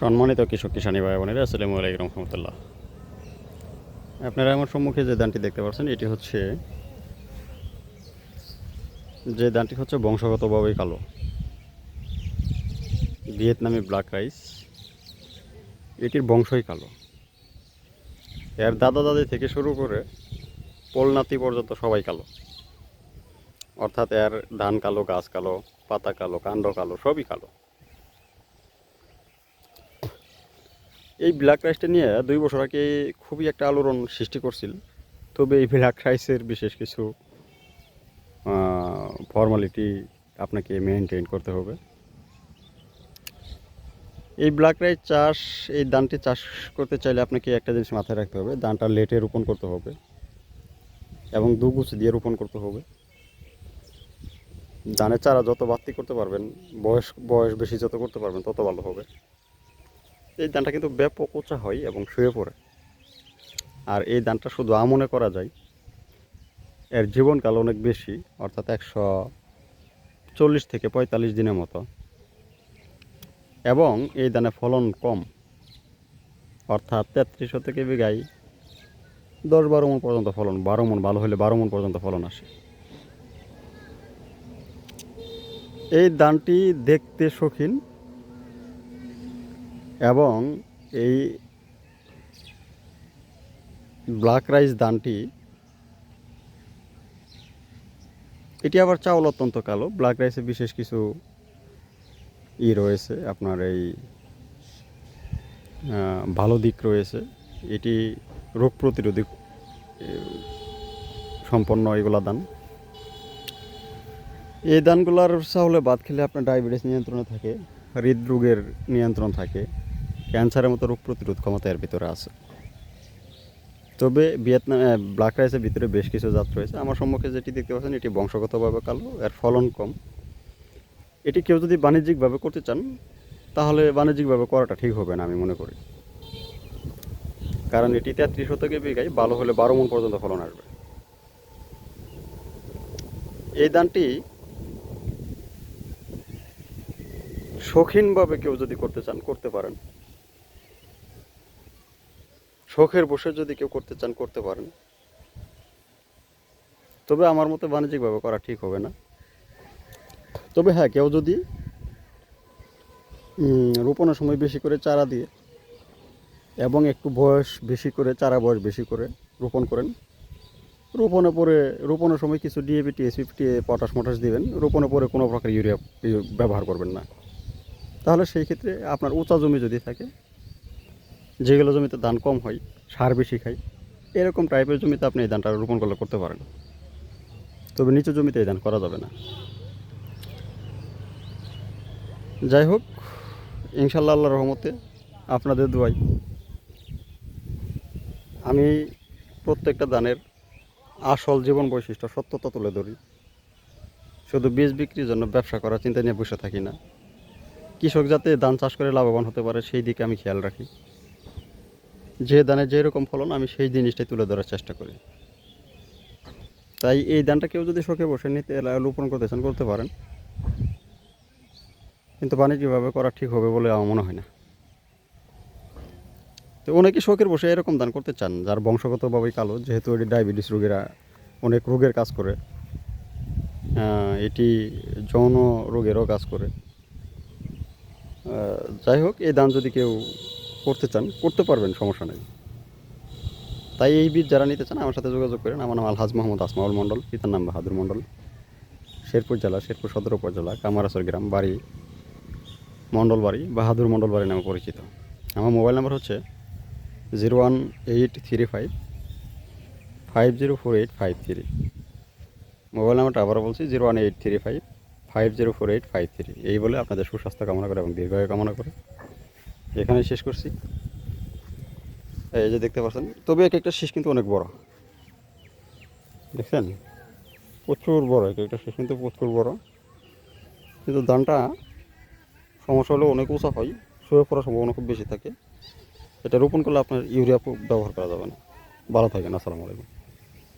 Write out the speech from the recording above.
সম্মানিত কৃষক, কিষানী ভাই, বোনেরা, আসসালামু আলাইকুম রহমতুল্লাহ। আপনারা আমার সম্মুখে যে দানটি দেখতে পাচ্ছেন, এটি হচ্ছে যে দানটি হচ্ছে বংশগতভাবেই কালো। ভিয়েতনামি ব্ল্যাক রাইস, এটির বংশই কালো। এর দাদা দাদি থেকে শুরু করে পোলনাতি পর্যন্ত সবাই কালো। অর্থাৎ এর ধান কালো, গাছ কালো, পাতা কালো, কাণ্ড কালো, সবই কালো। এই ব্ল্যাক রাইসটা নিয়ে দুই বছর আগে খুবই একটা আলোড়ন সৃষ্টি করছিল। তবে এই ব্ল্যাক রাইসের বিশেষ কিছু ফর্মালিটি আপনাকে মেনটেন করতে হবে। এই ব্ল্যাক রাইস চাষ, এই ধানটি চাষ করতে চাইলে আপনাকে একটা জিনিস মাথায় রাখতে হবে, ধানটা লেটে রোপণ করতে হবে এবং দু গুছ দিয়ে রোপণ করতে হবে। ধানের চারা যত বাড়তি করতে পারবেন, বয়স বয়স বেশি যত করতে পারবেন, তত ভালো হবে। এই ধানটা কিন্তু ব্যাপক উঁচা হয় এবং শুয়ে পড়ে। আর এই ধানটা শুধু আমনে করা যায়, এর জীবনকাল অনেক বেশি, অর্থাৎ একশো চল্লিশ থেকে পঁয়তাল্লিশ দিনের মতো। এবং এই ধানে ফলন কম, অর্থাৎ তেত্রিশশো থেকে বিঘায় দশ বারো মন পর্যন্ত ফলন, বারো মন ভালো হলে বারো মন পর্যন্ত ফলন আসে। এই ধানটি দেখতে শৌখিন এবং এই ব্ল্যাক রাইস দানটি, এটি আবার চাউল অত্যন্ত কালো। ব্ল্যাক রাইসে বিশেষ কিছু ই রয়েছে, আপনার এই ভালো দিক রয়েছে। এটি রোগ প্রতিরোধী সম্পন্ন এগুলা দান। এই দানগুলার চাউলে বাদ খেলে আপনার ডায়াবেটিস নিয়ন্ত্রণে থাকে। হৃদরোগের নিয়ন্ত্রণ থাকে, ক্যান্সারের মতো রোগ প্রতিরোধ ক্ষমতা এর ভিতরে আছে। তবে ভিয়েতনাম ব্ল্যাক রাইসের ভিতরে বেশ কিছু জাত রয়েছে। আমার সম্মুখে যেটি দেখতে পাচ্ছেন, এটি বংশগতভাবে কালো, এর ফলন কম। এটি কেউ যদি বাণিজ্যিকভাবে করতে চান, তাহলে বাণিজ্যিকভাবে করাটা ঠিক হবে না, আমি মনে করি। কারণ এটি তেত্রিশ শতকে বিঘায় ভালো হলে বারো মন পর্যন্ত ফলন আসবে। এই ধানটি শৌখিনভাবে কেউ যদি করতে চান, করতে পারেন। শখের বসে যদি কেউ করতে চান, করতে পারেন। তবে আমার মতে বাণিজ্যিকভাবে করা ঠিক হবে না। তবে হ্যাঁ কেউ যদি রোপণের সময় বেশি করে চারা দিয়ে এবং একটু বয়স বেশি করে, চারা বয়স বেশি করে রোপণ করেন। রোপণে পরে, রোপণের সময় কিছু ডিএপি টিএসপি পটাশ মটাশ দিবেন। রোপণে পরে কোনো প্রকার ইউরিয়া ব্যবহার করবেন না। তাহলে সেই ক্ষেত্রে আপনার উঁচা জমি যদি থাকে, যেগুলো জমিতে ধান কম হয়, সার বেশি খায়, এরকম টাইপের জমিতে আপনি এই ধানটা রোপণ করলে করতে পারেন। তবে নিচু জমিতে এই ধান করা যাবে না। যাই হোক ইনশাল্লাহ আল্লাহ রহমতে আপনাদের দোয়াই আমি প্রত্যেকটা দানের আসল জীবন বৈশিষ্ট্য সত্যতা তুলে ধরি। শুধু বীজ বিক্রির জন্য ব্যবসা করার চিন্তা নিয়ে বসে থাকি না। কৃষক যাতে ধান চাষ করে লাভবান হতে পারে, সেই দিকে আমি খেয়াল রাখি। যে ধানে যেরকম ফলন, আমি সেই জিনিসটাই তুলে ধরার চেষ্টা করি। তাই এই ধানটা কেউ যদি শখে বসে নিতে রোপণ করতে চান, করতে পারেন। কিন্তু বাণিজ্যিকভাবে করা ঠিক হবে বলে আমার মনে হয় না। তো অনেকে শখের বসে এরকম দান করতে চান, যার বংশগতভাবেই কালো, যেহেতু এটি ডায়াবেটিস রোগীরা অনেক রোগের কাজ করে। এটি যৌন রোগেরও কাজ করে। যাই হোক, এই দান যদি কেউ করতে চান, করতে পারবেন, সমস্যা নেই। তাই এই বীজ যারা নিতে চান, আমার সাথে যোগাযোগ করেন। আমার নাম আলহাজ মোহাম্মদ আসমাউল মণ্ডল, পিতার নাম বাহাদুর মণ্ডল। শেরপুর জেলা, শেরপুর সদর উপজেলা কামারাসর গ্রাম, বাড়ি মণ্ডল বাড়ি, বাহাদুর মণ্ডল বাড়ি নামে পরিচিত। আমার মোবাইল নাম্বার হচ্ছে zero one eight three five five zero four eight five three. Mobile নাম্বারটা আবারও বলছি, zero one eight three five five zero four eight five three এই বলে আপনাদের সুস্বাস্থ্য কামনা করে এবং দীর্ঘায়ু কামনা করে। এখানে শেষ করছি। এই যে দেখতে পাচ্ছেন, তবে এক একটা শেষ কিন্তু অনেক বড়। দেখছেন? প্রচুর বড়, এক একটা শেষ কিন্তু প্রচুর বড়। কিন্তু ধানটা সমস্যা হলে অনেক উঁচা হয়, শুয়ে পড়ার সম্ভাবনা খুব বেশি থাকে। এটা রোপণ করলে আপনার ইউরিয়া ব্যবহার করা যাবে না। ভালো থাকেন, আসসালামু আলাইকুম।